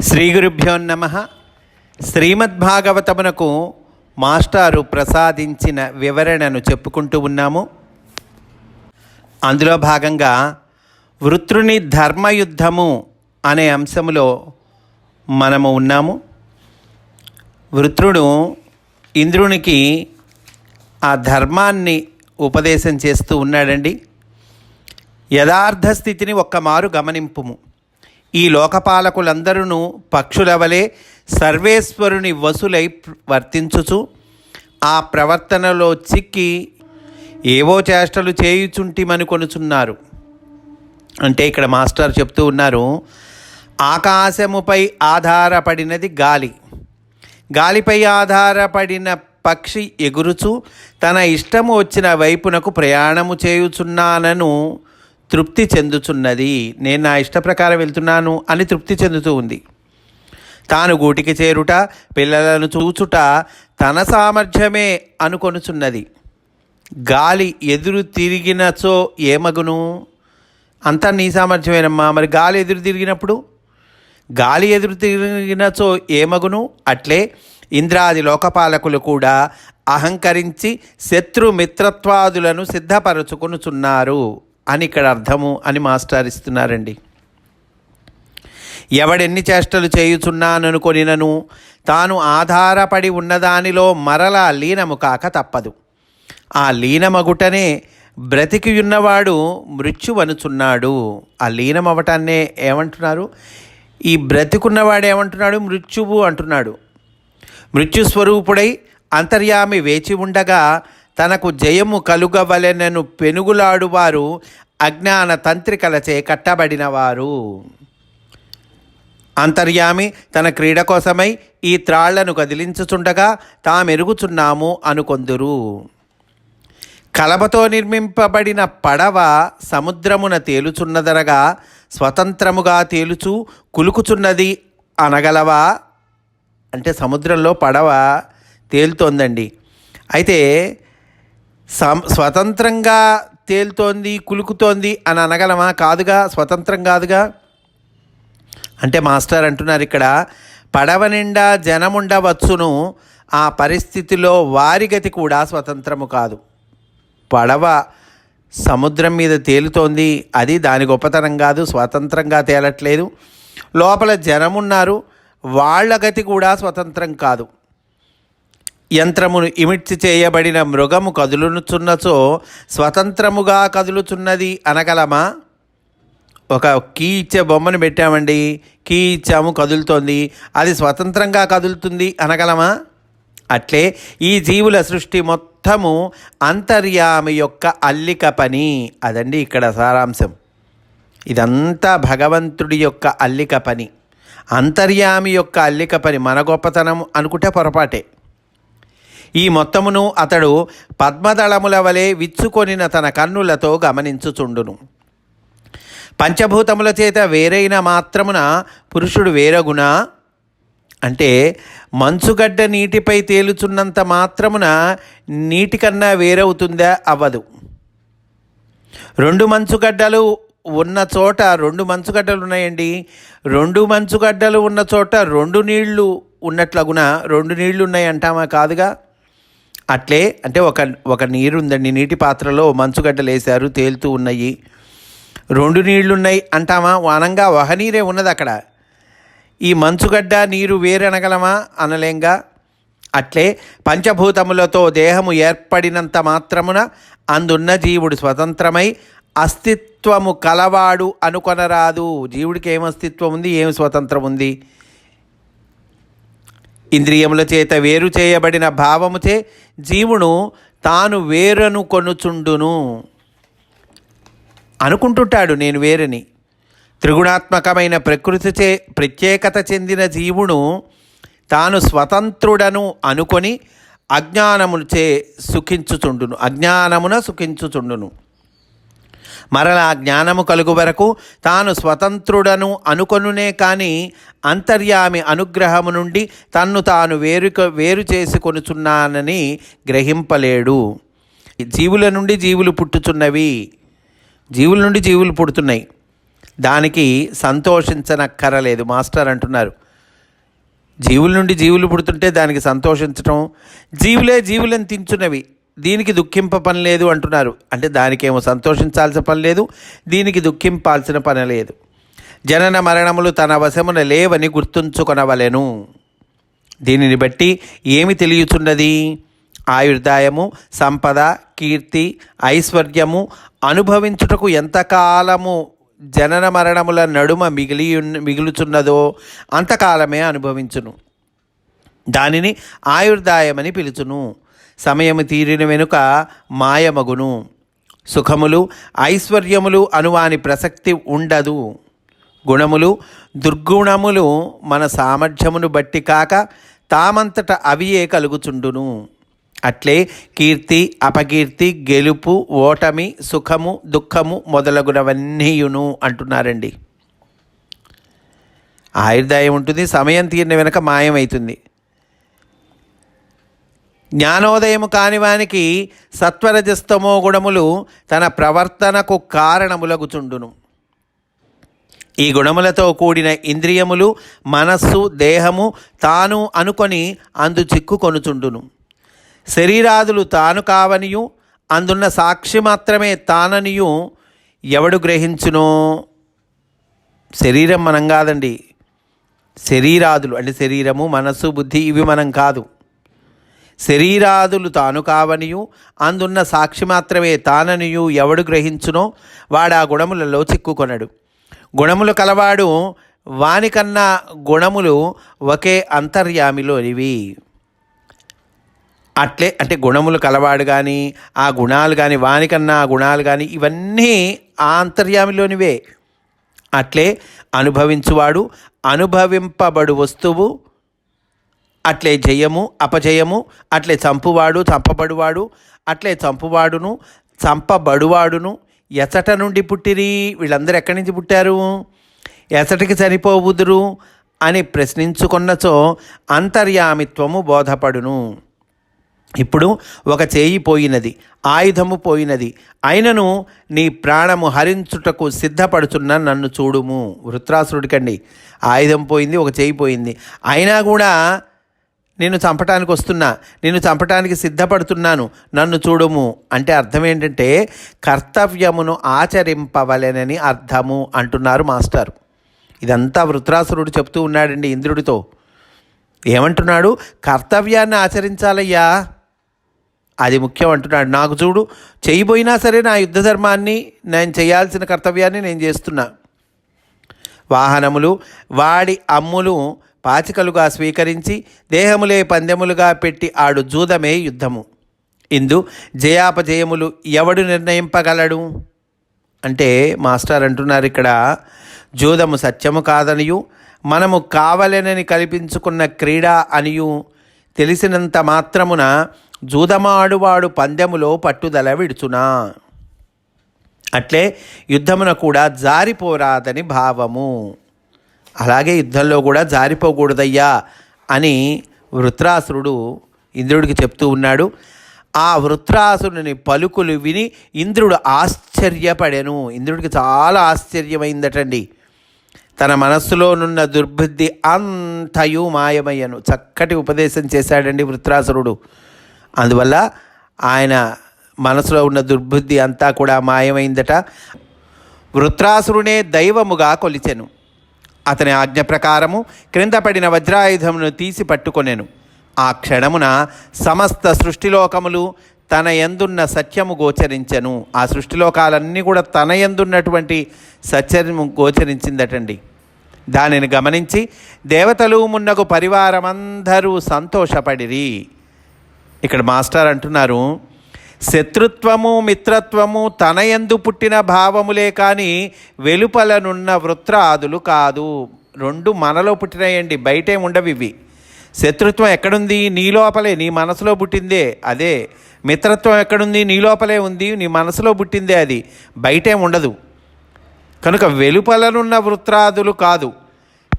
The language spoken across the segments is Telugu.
శ్రీ గురుభ్యో నమ. శ్రీమద్భాగవతమునకు మాస్టారు ప్రసాదించిన వివరణను చెప్పుకుంటూ ఉన్నాము. అందులో భాగంగా వృత్రుని ధర్మయుద్ధము అనే అంశములో మనము ఉన్నాము. వృత్రుడు ఇంద్రునికి ఆ ధర్మాన్ని ఉపదేశం చేస్తూ ఉన్నాడండి. యథార్థ స్థితిని ఒక్కమారు గమనింపుము. ఈ లోకపాలకులందరూ పక్షుల వలె సర్వేశ్వరుని వసులై వర్తించుచు ఆ ప్రవర్తనలో చిక్కి ఏవో చేష్టలు చేయుచుంటిమని కొనుచున్నారు. అంటే ఇక్కడ మాస్టర్ చెప్తూ ఉన్నారు ఆకాశముపై ఆధారపడినది గాలి. గాలిపై ఆధారపడిన పక్షి ఎగురుచు తన ఇష్టము వచ్చిన వైపునకు ప్రయాణము చేయుచున్నానను తృప్తి చెందుచున్నది. నేను నా ఇష్ట ప్రకారం వెళ్తున్నాను అని తృప్తి చెందుతూ ఉంది. తాను గూటికి చేరుట పిల్లలను చూచుట తన సామర్థ్యమే అనుకొనుచున్నది. గాలి ఎదురు తిరిగినచో ఏమగును? అంతా నీ సామర్థ్యమేనమ్మా. మరి గాలి ఎదురు తిరిగినప్పుడు? గాలి ఎదురు తిరిగినచో ఏమగును? అట్లే ఇంద్రాది లోకపాలకులు కూడా అహంకరించి శత్రు మిత్రత్వాదులను సిద్ధపరచుకొనుచున్నారు. అని ఇక్కడ అర్థము అని మాస్టర్ ఇస్తున్నారండి. ఎవడెన్ని చేష్టలు చేయుచున్నాననుకొనినను తాను ఆధారపడి ఉన్నదానిలో మరలా లీనము కాక తప్పదు. ఆ లీనమగుటనే బ్రతికి ఉన్నవాడు మృత్యువనుచున్నాడు. ఆ లీనమవటాన్నే ఏమంటున్నారు? ఈ బ్రతికున్నవాడు ఏమంటున్నాడు మృత్యువు అంటున్నాడు. మృత్యుస్వరూపుడై అంతర్యామి వేచి ఉండగా తనకు జయము కలుగవలెనను పెనుగులాడువారు అజ్ఞాన తంత్రికలచే కట్టబడినవారు. అంతర్యామి తన క్రీడ కోసమై ఈ త్రాళ్ళను కదిలించుచుండగా తామెరుగుచున్నాము అనుకొందురు. కలపతో నిర్మింపబడిన పడవ సముద్రమున తేలుచున్నదనగా స్వతంత్రముగా తేలుచు కులుకుచున్నది అనగలవా? అంటే సముద్రంలో పడవ తేలుతోందండి. అయితే స్వతంత్రంగా తేలుతోంది కులుకుతోంది అని అనగలమా? కాదుగా స్వతంత్రం కాదుగా? అంటే మాస్టర్ అంటున్నారు ఇక్కడ పడవ నిండా జనముండవచ్చును ఆ పరిస్థితిలో వారి గతి కూడా స్వతంత్రము కాదు. పడవ సముద్రం మీద తేలుతోంది అది దాని గొప్పతనం కాదు స్వతంత్రంగా తేలట్లేదు. లోపల జనమున్నారు వాళ్ళ గతి కూడా స్వతంత్రం కాదు. యంత్రమును ఇమిడ్చి చేయబడిన మృగము కదులుచున్నచో స్వతంత్రముగా కదులుచున్నది అనగలమా? ఒక కీ బొమ్మను పెట్టామండి. కీచము కదులుతోంది. అది స్వతంత్రంగా కదులుతుంది అనగలమా? అట్లే ఈ జీవుల సృష్టి మొత్తము అంతర్యామి యొక్క అల్లిక పని. అదండి ఇక్కడ సారాంశం. ఇదంతా భగవంతుడి యొక్క అల్లిక పని. అంతర్యామి యొక్క అల్లిక పని మన గొప్పతనం అనుకుంటే పొరపాటే. ఈ మొత్తమును అతడు పద్మదళముల వలె విచ్చుకొనిన తన కన్నులతో గమనించుచుండును. పంచభూతముల చేత వేరైన మాత్రమున పురుషుడు వేరగునా? అంటే మంచుగడ్డ నీటిపై తేలుచున్నంత మాత్రమున నీటి కన్నా వేరవుతుందా? అవ్వదు. రెండు మంచుగడ్డలు ఉన్న చోట రెండు మంచుగడ్డలు ఉన్నాయండి. రెండు మంచుగడ్డలు ఉన్న చోట రెండు నీళ్ళు ఉన్నట్లగున? రెండు నీళ్ళు ఉన్నాయి అంటామా కాదుగా. అట్లే అంటే ఒక ఒక నీరు ఉందండి నీటి పాత్రలో మంచుగడ్డలు వేశారు తేలుతూ ఉన్నాయి. రెండు నీళ్ళున్నాయి అంటామా? వానంగా ఒక నీరే ఉన్నది అక్కడ ఈ మంచుగడ్డ నీరు వేరనగలమా అనలేంగా? అట్లే పంచభూతములతో దేహము ఏర్పడినంత మాత్రమున అందున్న జీవుడు స్వతంత్రమై అస్తిత్వము కలవాడు అనుకొనరాదు. జీవుడికి ఏం అస్తిత్వం ఉంది ఏం స్వతంత్రం ఉంది ఇంద్రియముల చేత వేరు చేయబడిన భావముచే జీవును తాను వేరను కొనుచుండును. అనుకుంటుంటాడు నేను వేరని. త్రిగుణాత్మకమైన ప్రకృతిచే ప్రత్యేకత చెందిన జీవును తాను స్వతంత్రుడను అనుకొని అజ్ఞానముచే సుఖించుచుండును. అజ్ఞానమున సుఖించుచుండును. మరలా జ్ఞానము కలుగు వరకు తాను స్వతంత్రుడను అనుకొనునే కానీ అంతర్యామి అనుగ్రహము నుండి తన్ను తాను వేరుక వేరు చేసుకొనుచున్నానని గ్రహింపలేడు. జీవుల నుండి జీవులు పుట్టుచున్నవి. జీవుల నుండి జీవులు పుడుతున్నాయి. దానికి సంతోషించనక్కరలేదు. మాస్టర్ అంటున్నారు. జీవుల నుండి జీవులు పుడుతుంటే దానికి సంతోషించటం. జీవులే జీవులను తించున్నవి. దీనికి దుఃఖింప పని లేదు అంటున్నారు. అంటే దానికేమో సంతోషించాల్సిన పని లేదు దీనికి దుఃఖింపాల్సిన పని లేదు. జనన మరణములు తన వశమున లేవని గుర్తుంచుకొనవలెను. దీనిని బట్టి ఏమి తెలియచున్నది? ఆయుర్దాయము సంపద కీర్తి ఐశ్వర్యము అనుభవించుటకు ఎంతకాలము జనన మరణముల నడుమ మిగిలి మిగులుచున్నదో అంతకాలమే అనుభవించును. దానిని ఆయుర్దాయమని పిలుచును. సమయము తీరిన వెనుక మాయమగును. సుఖములు ఐశ్వర్యములు అనువాని ప్రసక్తి ఉండదు. గుణములు దుర్గుణములు మన సామర్థ్యమును బట్టి కాక తామంతట అవియే కలుగుచుండును. అట్లే కీర్తి అపకీర్తి గెలుపు ఓటమి సుఖము దుఃఖము మొదలగునవన్నీయును అంటున్నారండి. ఆయుర్దాయం ఉంటుంది సమయం తీరిన వెనక మాయమవుతుంది జ్ఞానోదయము కానివానికి సత్వరజస్తమో గుణములు తన ప్రవర్తనకు కారణములగుచుండును. ఈ గుణములతో కూడిన ఇంద్రియములు మనస్సు దేహము తాను అనుకొని అందు చిక్కుకొనుచుండును శరీరాదులు తాను కావనియు అందున్న సాక్షి మాత్రమే తాననియు ఎవడు గ్రహించునో? శరీరం మనం కాదండి. శరీరాదులు అంటే శరీరము మనస్సు బుద్ధి ఇవి మనం కాదు. శరీరాదులు తాను కావనియు అందున్న సాక్షి మాత్రమే తాననియు ఎవడు గ్రహించునో వాడు ఆ గుణములలో చిక్కుకొనడు. గుణములు కలవాడు వానికన్నా గుణములు ఒకే అంతర్యామిలోనివి. అట్లే అంటే గుణములు కలవాడు కానీ ఆ గుణాలు కానీ వానికన్నా ఆ గుణాలు కానీ ఇవన్నీ ఆ అంతర్యామిలోనివే. అట్లే అనుభవించువాడు అనుభవింపబడు వస్తువు అట్లే జయము అపజయము అట్లే చంపువాడు చంపబడువాడు అట్లే చంపువాడును చంపబడువాడును. ఎసట నుండి పుట్టిరి వీళ్ళందరూ ఎక్కడి నుంచి పుట్టారు? ఎసటికి చనిపోవుదురు అని ప్రశ్నించుకున్నచో అంతర్యామిత్వము బోధపడును. ఇప్పుడు ఒక చేయి పోయినది ఆయుధము పోయినది అయినను నీ ప్రాణము హరించుటకు సిద్ధపడుచున్న నన్ను చూడుము. వృత్రాసురుడికండి ఆయుధం పోయింది ఒక చేయి పోయింది. అయినా కూడా నేను చంపటానికి వస్తున్నా నేను చంపటానికి సిద్ధపడుతున్నాను నన్ను చూడుము. అంటే అర్థం ఏంటంటే కర్తవ్యమును ఆచరింపవలెనని అర్థము అంటున్నారు మాస్టర్. ఇదంతా వృత్రాసురుడు చెప్తూ ఉన్నాడండి ఇంద్రుడితో. ఏమంటున్నాడు? కర్తవ్యాన్ని ఆచరించాలయ్యా. అది ముఖ్యం అంటున్నాడు. నాకు చూడు చేయబోయినా సరే నా యుద్ధ ధర్మాన్ని నేను చేయాల్సిన కర్తవ్యాన్ని నేను చేస్తున్నా. వాహనములు వాడి అమ్ములు పాచికలుగా స్వీకరించి దేహములే పందెములుగా పెట్టి ఆడు జూదమే యుద్ధము. ఇందు జయాపజయములు ఎవడు నిర్ణయింపగలడు? అంటే మాస్టర్ అంటున్నారు ఇక్కడ జూదము సత్యము కాదనియు మనము కావలెనని కల్పించుకున్న క్రీడ అనియు. తెలిసినంత మాత్రమున జూదమాడువాడు పందెములో పట్టుదల విడుచునా? అట్లే యుద్ధమున కూడా జారిపోరాదని భావము. అలాగే యుద్ధంలో కూడా జారిపోకూడదయ్యా అని వృత్రాసురుడు ఇంద్రుడికి చెప్తూ ఉన్నాడు. ఆ వృత్రాసురుని పలుకులు విని ఇంద్రుడు ఆశ్చర్యపడెను. ఇంద్రుడికి చాలా ఆశ్చర్యమైందటండి. తన మనస్సులోనున్న దుర్బుద్ధి అంతయు మాయమయ్యను. చక్కటి ఉపదేశం చేశాడండి వృత్రాసురుడు. అందువల్ల ఆయన మనసులో ఉన్న దుర్బుద్ధి అంతా కూడా మాయమైందట. వృత్రాసురునే దైవముగా కొలిచెను. అతని ఆజ్ఞ ప్రకారము క్రింద పడిన వజ్రాయుధమును తీసి పట్టుకొనెను. ఆ క్షణమున సమస్త సృష్టిలోకములు తన ఎందున్న సత్యము గోచరించెను. ఆ సృష్టిలోకాలన్నీ కూడా తన ఎందున్నటువంటి సత్యము గోచరించిందటండి. దానిని గమనించి దేవతలు మున్నకు పరివారమందరూ సంతోషపడిరి. ఇక్కడ మాస్టర్ అంటున్నారు శత్రుత్వము మిత్రత్వము తన యందు పుట్టిన భావములే కానీ వెలుపలనున్న వృత్రాదులు కాదు. రెండు మనలో పుట్టినాయండి బయటే ఉండవు ఇవి. శత్రుత్వం ఎక్కడుంది? నీ లోపలే నీ మనసులో పుట్టిందే అదే. మిత్రత్వం ఎక్కడుంది? నీ లోపలే ఉంది నీ మనసులో పుట్టిందే అది. బయటే ఉండదు. కనుక వెలుపలనున్న వృత్రాదులు కాదు.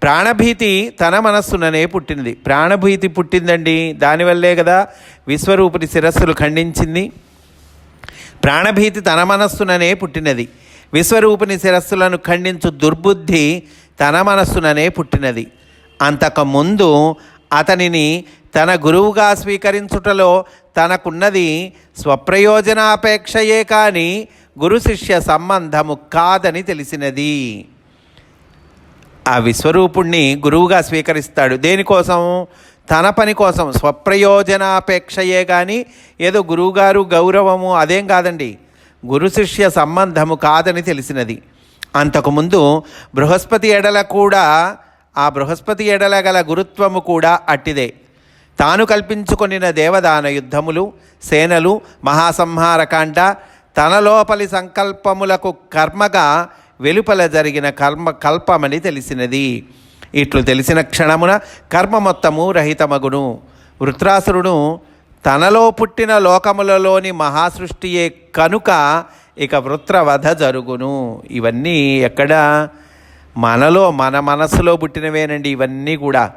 ప్రాణభీతి తన మనస్సుననే పుట్టింది. ప్రాణభీతి పుట్టిందండి. దానివల్లే కదా విశ్వరూపుని శిరస్సులు ఖండించింది. ప్రాణభీతి తన మనస్సుననే పుట్టినది. విశ్వరూపుని శిరస్సులను ఖండించు దుర్బుద్ధి తన మనస్సుననే పుట్టినది. అంతకుముందు అతనిని తన గురువుగా స్వీకరించుటలో తనకున్నది స్వప్రయోజనాపేక్షయే కానీ గురు శిష్య సంబంధము కాదని తెలిసినది. ఆ విశ్వరూపుణ్ణి గురువుగా స్వీకరిస్తాడు. దేనికోసం? తన పని కోసం స్వప్రయోజనాపేక్షయే కానీ ఏదో గురువుగారు గౌరవము అదేం కాదండి. గురు శిష్య సంబంధము కాదని తెలిసినది. అంతకుముందు బృహస్పతి ఎడల కూడా ఆ బృహస్పతి ఎడల గల గురుత్వము కూడా అట్టిదే. తాను కల్పించుకొనిన దేవదాన యుద్ధములు సేనలు మహాసంహారకాండ తన లోపలి సంకల్పములకు కర్మగా వెలుపల జరిగిన కర్మ కల్పమని తెలిసినది. ఇట్లు తెలిసిన క్షణమున కర్మ మొత్తము రహితమగును. వృత్రాసురుడు తనలో పుట్టిన లోకములలోని మహాసృష్టియే కనుక ఇక వృత్రవధ జరుగును. ఇవన్నీ ఎక్కడ? మనలో మన మనస్సులో పుట్టినవేనండి ఇవన్నీ కూడా.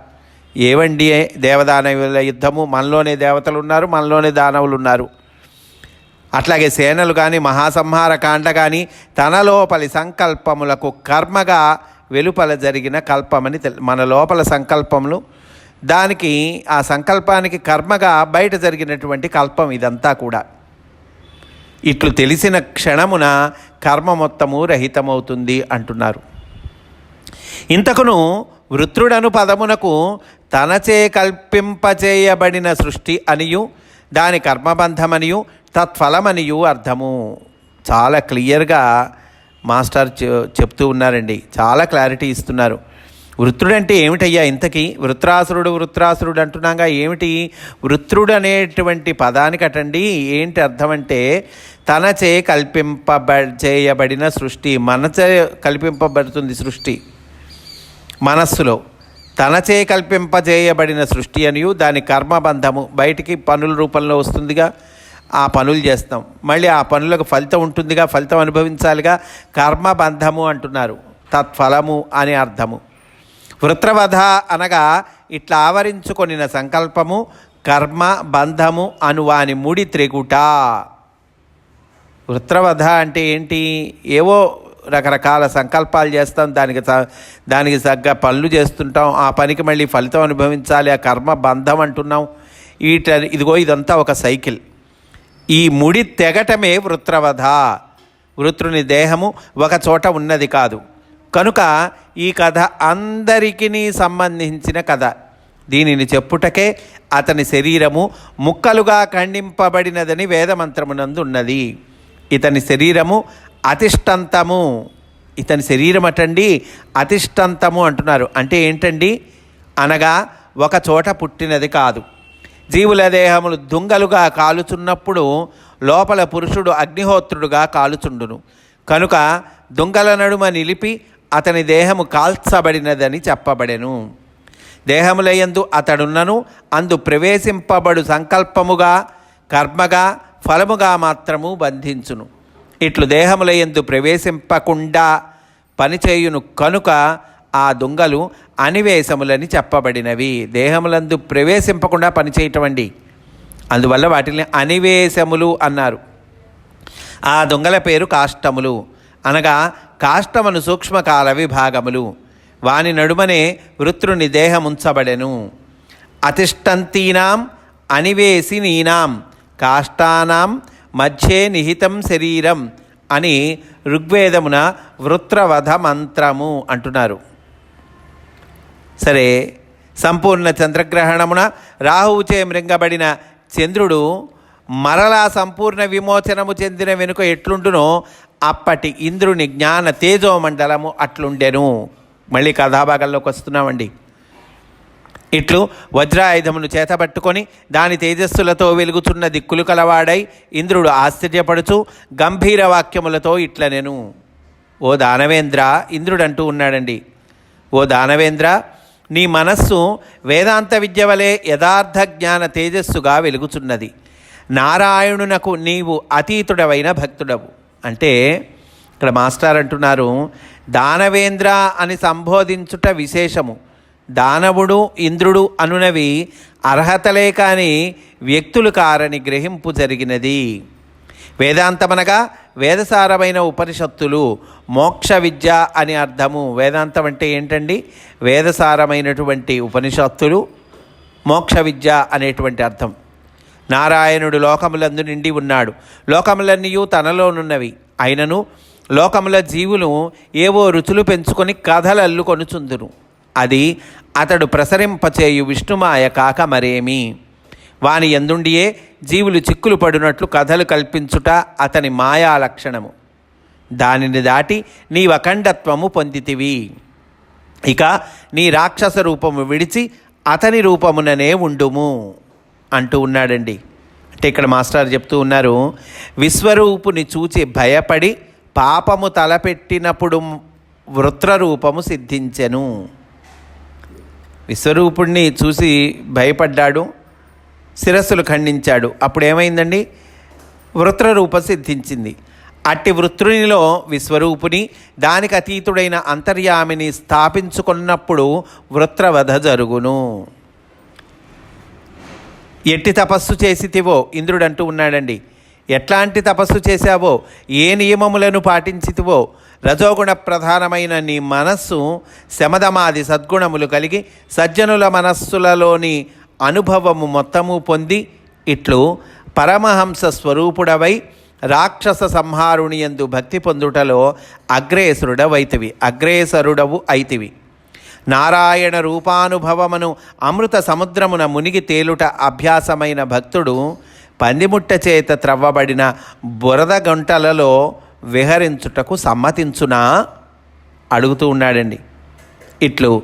ఏవండి దేవదానవుల యుద్ధము? మనలోనే దేవతలు ఉన్నారు మనలోనే దానవులు ఉన్నారు అట్లాగే సేనలు కానీ మహాసంహార కాండ కానీ తనలోపలి సంకల్పములకు కర్మగా వెలుపల జరిగిన కల్పమని తెల్ మన లోపల సంకల్పములు. దానికి ఆ సంకల్పానికి కర్మగా బయట జరిగినటువంటి కల్పం ఇదంతా కూడా. ఇట్లు తెలిసిన క్షణమున కర్మ మొత్తము రహితమవుతుంది అంటున్నారు. ఇంతకును వృత్రుడను పదమునకు తనచే కల్పింపచేయబడిన సృష్టి అనియు దాని కర్మబంధమనియు తత్ఫలమనియు అర్థము. చాలా క్లియర్గా మాస్టర్ చె- చెప్తూ ఉన్నారండి. చాలా క్లారిటీ ఇస్తున్నారు. వృత్రుడంటే ఏమిటయ్యా ఇంతకీ? వృత్రాసురుడు వృత్రాసురుడు అంటున్నాగా ఏమిటి? వృత్రుడు అనేటువంటి పదానికి అటండి ఏంటి అర్థం అంటే తనచే కల్పింపబ చేయబడిన సృష్టి మనచే కల్పింపబడుతుంది సృష్టి మనస్సులో. తనచే కల్పింపజేయబడిన సృష్టి అనియు దాని కర్మబంధము. బయటికి పనుల రూపంలో వస్తుందిగా. ఆ పనులు చేస్తాం. మళ్ళీ ఆ పనులకు ఫలితం ఉంటుందిగా ఫలితం అనుభవించాలిగా. కర్మబంధము అంటున్నారు. తత్ఫలము అని అర్థము. వృత్రవధ అనగా ఇట్లా ఆవరించుకొనిన సంకల్పము కర్మ బంధము అనువాని ముడి త్రిగుట. వృత్రవధ అంటే ఏంటి? ఏవో రకరకాల సంకల్పాలు చేస్తాం. దానికి దానికి తగ్గ పనులు చేస్తుంటాం. ఆ పనికి మళ్ళీ ఫలితం అనుభవించాలి. ఆ కర్మ బంధం అంటున్నాం. వీట ఇదిగో ఇదంతా ఒక సైకిల్. ఈ ముడి తెగటమే వృత్రవధ. వృత్రుని దేహము ఒక చోట ఉన్నది కాదు. కనుక ఈ కథ అందరికీ సంబంధించిన కథ. దీనిని చెప్పుటకే అతని శరీరము ముక్కలుగా ఖండింపబడినదని వేదమంత్రమునందు ఉన్నది ఇతని శరీరము అతిష్టంతము. ఇతని శరీరం అటండి అతిష్టంతము అంటున్నారు. అంటే ఏంటండి? అనగా ఒక చోట పుట్టినది కాదు. జీవుల దేహములు దుంగలుగా కాలుచున్నప్పుడు లోపల పురుషుడు అగ్నిహోత్రుడుగా కాలుచుండును. కనుక దుంగల నడుమ నిలిపి అతని దేహము కాల్చబడినదని చెప్పబడెను. దేహములయందు అతడున్నను అందు ప్రవేశింపబడు సంకల్పముగా కర్మగా ఫలముగా మాత్రము బంధించును. ఇట్లు దేహములయందు ప్రవేశింపకుండా పనిచేయును కనుక ఆ దొంగలు అనివేశములని చెప్పబడినవి. దేహములందు ప్రవేశింపకుండా పనిచేయటం అందువల్ల వాటిని అనివేశములు అన్నారు. ఆ దొంగల పేరు కాష్టములు. అనగా కాష్టమును సూక్ష్మకాల విభాగములు. వాని నడుమనే వృత్రుని దేహముంచబడెను. అతిష్టంతీనాం అనివేశినీనాం కాష్టానాం మధ్యే నిహితం శరీరం అని ఋగ్వేదమున వృత్రవధ మంత్రము అంటున్నారు. సరే సంపూర్ణ చంద్రగ్రహణమున రాహువుచే మృంగబడిన చంద్రుడు మరలా సంపూర్ణ విమోచనము చెందిన వెనుక ఎట్లుండునో అప్పటి ఇంద్రుని జ్ఞాన తేజోమండలము అట్లుండెను. మళ్ళీ కథాభాగంలోకి వస్తున్నామండి. ఇట్లు వజ్రాయుధమును చేతపట్టుకొని దాని తేజస్సులతో వెలుగుచున్న దిక్కులు కలవాడై ఇంద్రుడు ఆశ్చర్యపడుచు గంభీర వాక్యములతో ఇట్లనెను. ఓ దానవేంద్ర ఇంద్రుడంటూ ఉన్నాడండి. ఓ దానవేంద్ర నీ మనస్సు వేదాంత విద్య వలె యథార్థ జ్ఞాన తేజస్సుగా వెలుగుచున్నది. నారాయణునకు నీవు అతీతుడవైన భక్తుడవు. అంటే ఇక్కడ మాస్టర్ అంటున్నారు దానవేంద్ర అని సంబోధించుట విశేషము. దానవుడు ఇంద్రుడు అనునవి అర్హతలే కాని వ్యక్తులు కారని గ్రహింపు జరిగినది. వేదాంతమనగా వేదసారమైన ఉపనిషత్తులు మోక్ష విద్య అని అర్థము. వేదాంతం అంటే ఏంటండి? వేదసారమైనటువంటి ఉపనిషత్తులు మోక్ష విద్య అనేటువంటి అర్థం. నారాయణుడు లోకములందు నిండి ఉన్నాడు. లోకములన్నీ తనలోనున్నవి. అయినను లోకముల జీవులు ఏవో రుచులు పెంచుకొని కథలు అల్లుకొనుచుందును అది అతడు ప్రసరింపచేయు విష్ణుమాయ కాక మరేమి? వాని ఎందుండియే? జీవులు చిక్కులు పడినట్లు కథలు కల్పించుట అతని మాయా లక్షణము. దానిని దాటి నీ అఖండత్వము పొందితివి. ఇక నీ రాక్షస రూపము విడిచి అతని రూపముననే ఉండుము అంటూ ఉన్నాడండి. అంటే ఇక్కడ మాస్టర్ చెప్తూ ఉన్నారు విశ్వరూపుని చూచి భయపడి పాపము తలపెట్టినప్పుడు వృత్ర రూపము సిద్ధించెను. విశ్వరూపుణ్ణి చూసి భయపడ్డాడు శిరస్సులు ఖండించాడు. అప్పుడు ఏమైందండి వృత్ర సిద్ధించింది. అట్టి వృత్రునిలో విశ్వరూపుని దానికి అతీతుడైన అంతర్యామిని స్థాపించుకున్నప్పుడు వృత్రవధ జరుగును. ఎట్టి తపస్సు చేసితివో ఇంద్రుడు అంటూ ఉన్నాడండి. ఎట్లాంటి తపస్సు చేశావో ఏ నియమములను పాటించితివో రజోగుణ ప్రధానమైన నీ మనస్సు శమదమాది సద్గుణములు కలిగి సజ్జనుల మనస్సులలోని అనుభవము మొత్తము పొంది ఇట్లు పరమహంస స్వరూపుడవై రాక్షస సంహారుని యందు భక్తి పొందుటలో అగ్రేసరుడవైతివి. అగ్రేసరుడవు అయితివి. నారాయణ రూపానుభవమును అమృత సముద్రమున మునిగి తేలుట అభ్యాసమైన భక్తుడు పందిముట్ట చేత త్రవ్వబడిన బురద గంటలలో విహరించుటకు సమ్మతించునా? అడుగుతూ ఉన్నాడండి. ఇట్లు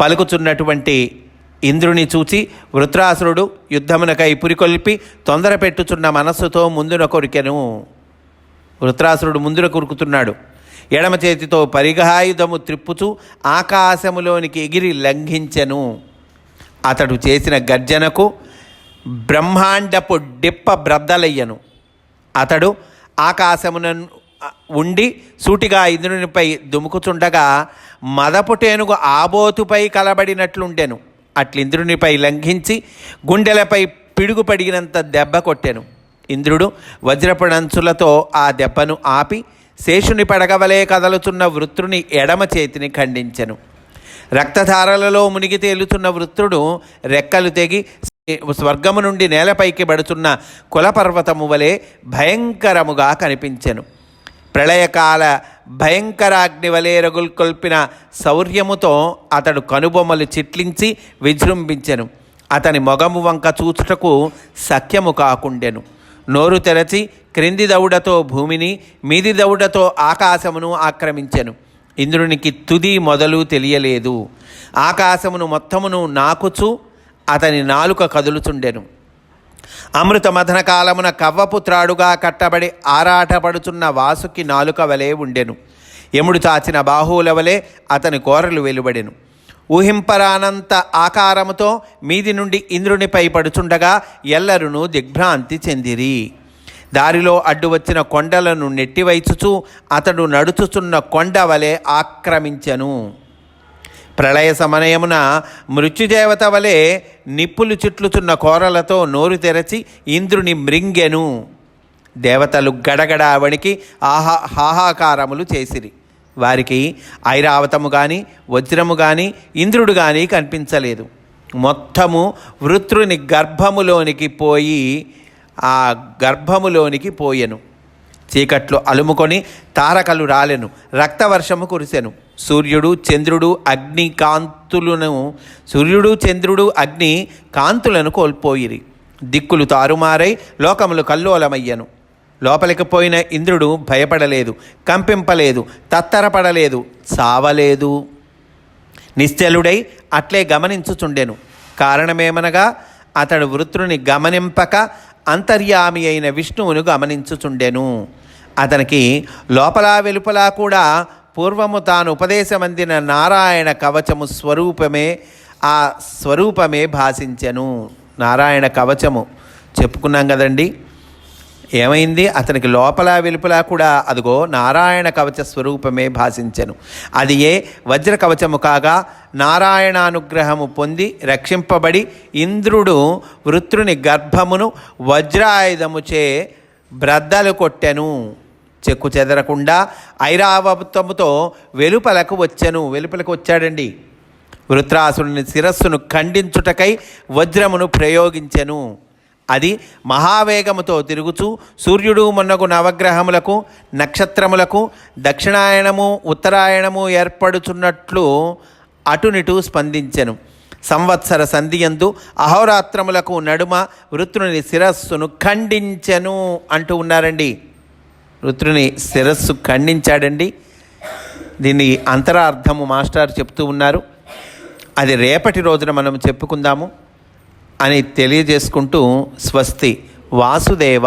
పలుకుచున్నటువంటి ఇంద్రుని చూచి వృత్రాసురుడు యుద్ధమునకై పురికొల్పి తొందర పెట్టుచున్న మనస్సుతో ముందున కొరికెను. వృత్రాసురుడు ముందున కొరుకుతున్నాడు. ఎడమ చేతితో పరిగాయుధము త్రిప్పుచూ ఆకాశములోనికి ఎగిరి లంఘించెను. అతడు చేసిన గర్జనకు బ్రహ్మాండపు డిప్ప బ్రద్దలయ్యను. అతడు ఆకాశమున ఉండి సూటిగా ఇంద్రునిపై దుముకుచుండగా మదపుటేనుగు ఆబోతుపై కలబడినట్లుండెను. అట్లింద్రునిపై లంఘించి గుండెలపై పిడుగుపడిగినంత దెబ్బ కొట్టెను. ఇంద్రుడు వజ్రపడంచులతో ఆ దెబ్బను ఆపి శేషుని పడగవలే కదలుతున్న వృత్రుని ఎడమ చేతిని ఖండించెను. రక్తధారలలో మునిగి తేలుతున్న వృత్రుడు రెక్కలు తెగి స్వర్గము నుండి నేలపైకి పడుతున్న కులపర్వతము వలె భయంకరముగా కనిపించెను. ప్రళయకాల భయంకరాగ్ని వలె రగుల్కొల్పిన శౌర్యముతో అతడు కనుబొమ్మలు చిట్లించి విజృంభించెను. అతని మొగము వంక చూచుటకు సఖ్యము కాకుండెను. నోరు తెరచి క్రింది దౌడతో భూమిని మీది దౌడతో ఆకాశమును ఆక్రమించెను. ఇంద్రునికి తుది మొదలు తెలియలేదు. ఆకాశమును మొత్తమును నాకుచు అతని నాలుక కదులుచుండెను. అమృత మథన కాలమున కవ్వపుత్రాడుగా కట్టబడి ఆరాటపడుచున్న వాసుకి నాలుక వలె ఉండెను. యముడు చాచిన బాహువుల వలె అతని కోరలు వెలువడెను. ఊహింపరానంత ఆకారముతో మీది నుండి ఇంద్రునిపై పడుచుండగా ఎల్లరును దిగ్భ్రాంతి చెందిరి. దారిలో అడ్డు వచ్చిన కొండలను నెట్టివైచుచూ అతడు నడుచుచున్న కొండ వలె ఆక్రమించెను. ప్రళయ సమనయమున మృత్యుదేవత వలె నిప్పులు చుట్లుచున్న కోరలతో నోరు తెరచి ఇంద్రుని మృంగెను. దేవతలు గడగడ వణికి ఆహా హాహాకారములు చేసిరి. వారికి ఐరావతము కానీ వజ్రము కానీ ఇంద్రుడు కానీ కనిపించలేదు. మొత్తము వృత్రుని గర్భములోనికి పోయి ఆ గర్భములోనికి పోయెను. చీకట్లు అలుముకొని తారకలు రాలెను. రక్తవర్షము కురిసెను. సూర్యుడు చంద్రుడు అగ్ని కాంతులను సూర్యుడు చంద్రుడు అగ్ని కాంతులను కోల్పోయిరి. దిక్కులు తారుమారై లోకములు కల్లోలమయ్యను. లోపలికి పోయిన ఇంద్రుడు భయపడలేదు కంపింపలేదు తత్తరపడలేదు చావలేదు నిశ్చలుడై అట్లే గమనించుచుండెను. కారణమేమనగా అతడు వృత్రుని గమనింపక అంతర్యామి అయిన విష్ణువును గమనించుచుండెను. అతనికి లోపల వెలుపల కూడా పూర్వము తాను ఉపదేశమందిన నారాయణ కవచము స్వరూపమే ఆ స్వరూపమే భాషించెను. నారాయణ కవచము. చెప్పుకున్నాం కదండి. ఏమైంది? అతనికి లోపల వెలుపల కూడా అదిగో నారాయణ కవచ స్వరూపమే భాషించెను. అది ఏ? వజ్ర కవచము కాగా నారాయణానుగ్రహము పొంది రక్షింపబడి ఇంద్రుడు వృత్రుని గర్భమును వజ్రాయుధముచే బ్రద్దలు కొట్టెను. చెక్కు చెదరకుండా ఐరావతముతో వెలుపలకు వచ్చెను. వెలుపలకు వచ్చాడండి. వృత్రాసుని శిరస్సును ఖండించుటకై వజ్రమును ప్రయోగించెను. అది మహావేగముతో తిరుగుచూ సూర్యుడు మొన్నగు నవగ్రహములకు నక్షత్రములకు దక్షిణాయనము ఉత్తరాయణము ఏర్పడుచున్నట్లు అటునిటు స్పందించెను. సంవత్సర సంధియందు అహోరాత్రములకు నడుమ వృత్రుని శిరస్సును ఖండించెను అంటూ ఉన్నారండి. రుద్రుని శిరస్సు ఖండించాడండి. దీని అంతరార్థము మాస్టర్ చెప్తూ ఉన్నారు. అది రేపటి రోజున మనం చెప్పుకుందాము అని తెలియజేసుకుంటూ స్వస్తి. వాసుదేవ.